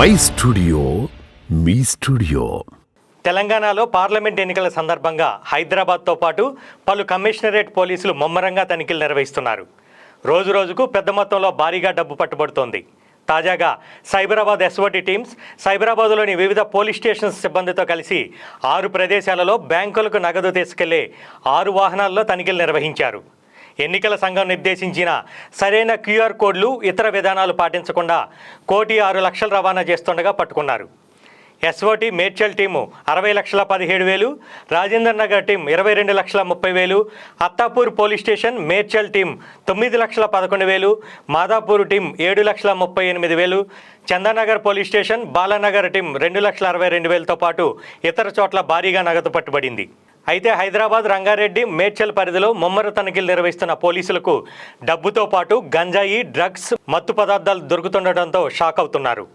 My studio మీ studio. తెలంగాణలో parliament ఎన్నికల సందర్భంగా హైదరాబాద్తో పాటు పలు కమిషనరేట్ పోలీసులు ముమ్మరంగా తనిఖీలు నిర్వహిస్తున్నారు. రోజు రోజుకు పెద్ద మొత్తంలో భారీగా డబ్బు పట్టుబడుతోంది. తాజాగా సైబరాబాద్ ఎస్ఓటి టీమ్స్ సైబరాబాద్లోని వివిధ పోలీస్ స్టేషన్స్ సిబ్బందితో కలిసి ఆరు ప్రదేశాలలో బ్యాంకులకు నగదు తీసుకెళ్ళే ఆరు వాహనాల్లో తనిఖీలు నిర్వహించారు. ఎన్నికల సంఘం నిర్దేశించిన సరైన క్యూఆర్ కోడ్లు ఇతర విధానాలు పాటించకుండా కోటి ఆరు లక్షలు రవాణా చేస్తుండగా పట్టుకున్నారు. ఎస్ఓటి మేడ్చల్ టీము అరవై లక్షల పదిహేడు వేలు రాజేందర్ నగర్ టీం ఇరవై రెండు లక్షల ముప్పై వేలు Attapur police station Medchal team తొమ్మిది లక్షల పదకొండు వేలు మాదాపూర్ టీం ఏడు లక్షల ముప్పై ఎనిమిది వేలు Chandanagar police station Balanagar team రెండు లక్షల అరవై రెండు వేలతో పాటు ఇతర చోట్ల భారీగా నగదు పట్టుబడింది. అయితే హైదరాబాద్ రంగారెడ్డి మేడ్చల్ పరిధిలో ముమ్మర తనిఖీలు నిర్వహిస్తున్న పోలీసులకు డబ్బుతో పాటు గంజాయి డ్రగ్స్ మత్తు పదార్థాలు దొరుకుతుండటంతో షాక్ అవుతున్నారు.